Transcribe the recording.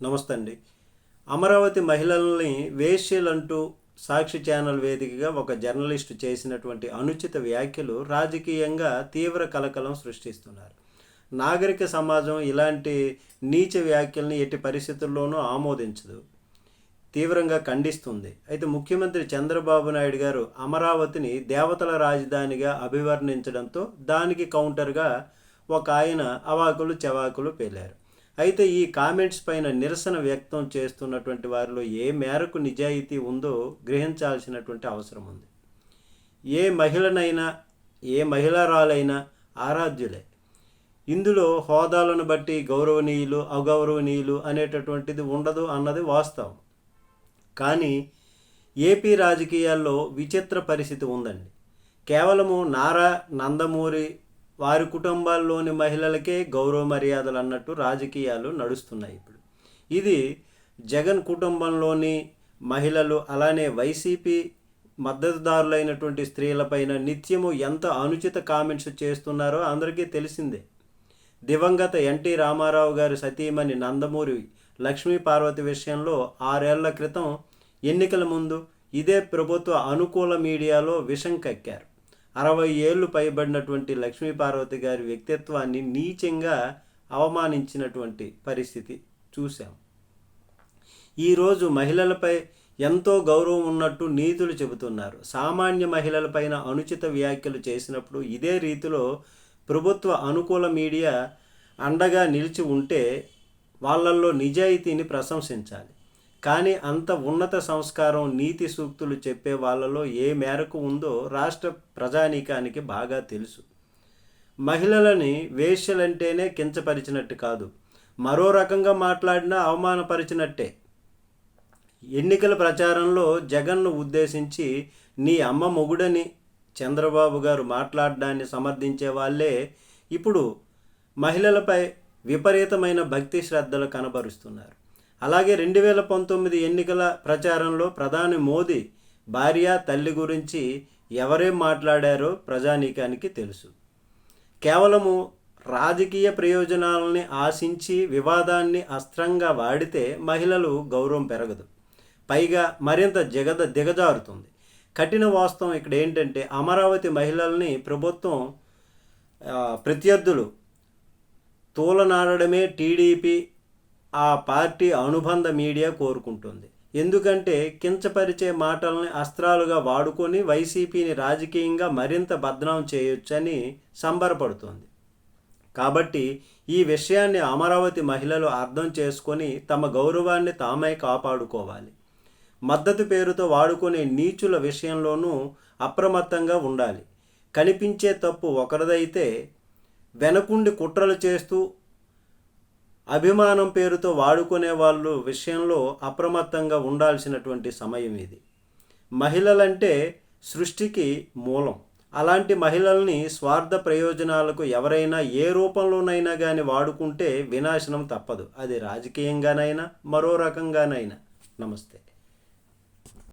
నమస్తే అండి అమరావతి మహిళల్ని వేశ్యలంటూ సాక్షి ఛానల్ వేదికగా ఒక జర్నలిస్టు చేసినటువంటి అనుచిత వ్యాఖ్యలు రాజకీయంగా తీవ్ర కలకలం సృష్టిస్తున్నారు. నాగరిక సమాజం ఇలాంటి నీచ వ్యాఖ్యల్ని ఎట్టి పరిస్థితుల్లోనూ ఆమోదించదు. తీవ్రంగా ఖండిస్తుంది. అయితే ముఖ్యమంత్రి చంద్రబాబు నాయుడు గారు అమరావతిని దేవతల రాజధానిగా అభివర్ణించడంతో దానికి కౌంటర్గా ఒక ఆయన అవాకులు చెవాకులు పేలారు. అయితే ఈ కామెంట్స్ పైన నిరసన వ్యక్తం చేస్తున్నటువంటి వారిలో ఏ మేరకు నిజాయితీ ఉందో గ్రహించాల్సినటువంటి అవసరం ఉంది. ఏ మహిళనైనా ఏ మహిళారాలైనా ఆరాధ్యులే. ఇందులో హోదాలను బట్టి గౌరవనీయులు అగౌరవనీయులు అనేటటువంటిది ఉండదు అన్నది వాస్తవం. కానీ ఏపీ రాజకీయాల్లో విచిత్ర పరిస్థితి ఉందండి. కేవలము నారా నందమూరి వారి కుటుంబాల్లోని మహిళలకే గౌరవ మర్యాదలు అన్నట్టు రాజకీయాలు నడుస్తున్నాయి ఇప్పుడు. ఇది జగన్ కుటుంబంలోని మహిళలు అలానే వైసీపీ మద్దతుదారులైనటువంటి స్త్రీలపైన నిత్యము ఎంత అనుచిత కామెంట్స్ చేస్తున్నారో అందరికీ తెలిసిందే. దివంగత ఎన్టీ రామారావు గారి సతీమణి నందమూరి లక్ష్మీ పార్వతి విషయంలో ఆరేళ్ళ క్రితం ఎన్నికల ముందు ఇదే ప్రభుత్వ అనుకూల మీడియాలో విషం కక్కారు. అరవై ఏళ్ళు పైబడినటువంటి లక్ష్మీ పార్వతి గారి వ్యక్తిత్వాన్ని నీచంగా అవమానించినటువంటి పరిస్థితి చూశాం. ఈరోజు మహిళలపై ఎంతో గౌరవం ఉన్నట్టు నీతులు చెబుతున్నారు. సామాన్య మహిళలపైన అనుచిత వ్యాఖ్యలు చేసినప్పుడు ఇదే రీతిలో ప్రభుత్వ అనుకూల మీడియా అండగా నిలిచి ఉంటే వాళ్ళల్లో నిజాయితీని ప్రశంసించాలి. కానీ అంత ఉన్నత సంస్కారం నీతి సూక్తులు చెప్పే వాళ్ళలో ఏ మేరకు ఉందో రాష్ట్ర ప్రజానీకానికి బాగా తెలుసు. మహిళలని వేశ్యలంటేనే కించపరిచినట్టు కాదు. మరో రకంగా మాట్లాడినా అవమానపరిచినట్టే. ఎన్నికల ప్రచారంలో జగన్ను ఉద్దేశించి నీ అమ్మ మొగుడని చంద్రబాబు గారు మాట్లాడడాన్ని సమర్థించే వాళ్ళే ఇప్పుడు మహిళలపై విపరీతమైన భక్తి శ్రద్ధలు కనబరుస్తున్నారు. అలాగే రెండు వేల పంతొమ్మిది ఎన్నికల ప్రచారంలో ప్రధాని మోదీ భార్య తల్లి గురించి ఎవరేం మాట్లాడారో ప్రజానీకానికి తెలుసు. కేవలము రాజకీయ ప్రయోజనాలని ఆశించి వివాదాన్ని అస్త్రంగా వాడితే మహిళలు గౌరవం పెరగదు. పైగా మరింత జగద దిగజారుతుంది. కఠిన వాస్తవం ఇక్కడ ఏంటంటే అమరావతి మహిళల్ని ప్రభుత్వం ప్రత్యర్థులు తూలనాడడమే టీడీపీ ఆ పార్టీ అనుబంధ మీడియా కోరుకుంటుంది. ఎందుకంటే కించపరిచే మాటల్ని అస్త్రాలుగా వాడుకొని వైసీపీని రాజకీయంగా మరింత బద్నాం చేయొచ్చని సంబరపడుతోంది. కాబట్టి ఈ విషయాన్ని అమరావతి మహిళలు అర్థం చేసుకొని తమ గౌరవాన్ని తామే కాపాడుకోవాలి. మద్దతు పేరుతో వాడుకునే నీచుల విషయంలోనూ అప్రమత్తంగా ఉండాలి. కనిపించే తప్పు ఒకరిదైతే వెనకుండి కుట్రలు చేస్తూ అభిమానం పేరుతో వాడుకునే వాళ్ళు విషయంలో అప్రమత్తంగా ఉండాల్సినటువంటి సమయం ఇది. మహిళలంటే సృష్టికి మూలం. అలాంటి మహిళల్ని స్వార్థ ప్రయోజనాలకు ఎవరైనా ఏ రూపంలోనైనా కానీ వాడుకుంటే వినాశనం తప్పదు. అది రాజకీయంగానైనా మరో రకంగానైనా. నమస్తే.